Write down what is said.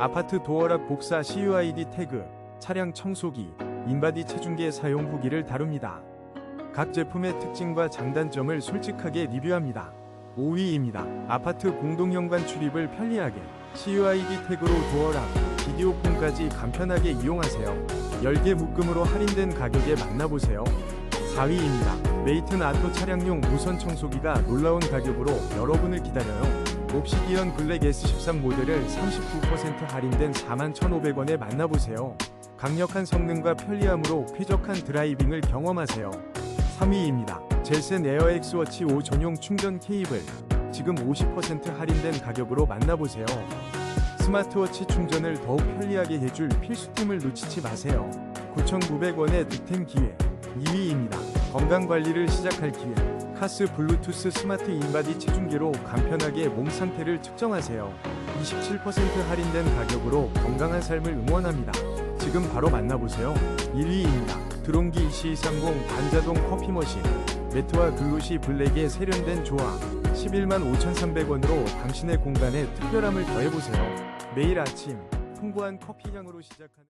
아파트 도어락 복사 CUID 태그, 차량 청소기, 인바디 체중계 사용 후기를 다룹니다. 각 제품의 특징과 장단점을 솔직하게 리뷰합니다. 5위입니다. 아파트 공동현관 출입을 편리하게 CUID 태그로 도어락, 비디오폰까지 간편하게 이용하세요. 10개 묶음으로 할인된 가격에 만나보세요. 4위입니다. 메이튼 아토 차량용 무선 청소기가 놀라운 가격으로 여러분을 기다려요. 옵시디언 블랙 S13 모델을 39% 할인된 41,500원에 만나보세요. 강력한 성능과 편리함으로 쾌적한 드라이빙을 경험하세요. 3위입니다. 젤센 에어 엑스워치 5 전용 충전 케이블 지금 50% 할인된 가격으로 만나보세요. 스마트워치 충전을 더욱 편리하게 해줄 필수템을 놓치지 마세요. 9,900원의 득템 기회 2위입니다. 건강관리를 시작할 기회 카스 블루투스 스마트 인바디 체중계로 간편하게 몸 상태를 측정하세요. 27% 할인된 가격으로 건강한 삶을 응원합니다. 지금 바로 만나보세요. 1위입니다. 드론기 C30 반자동 커피 머신 매트와 글로시 블랙의 세련된 조화 11만 5,300원으로 당신의 공간에 특별함을 더해보세요. 매일 아침 풍부한 커피 향으로 시작하는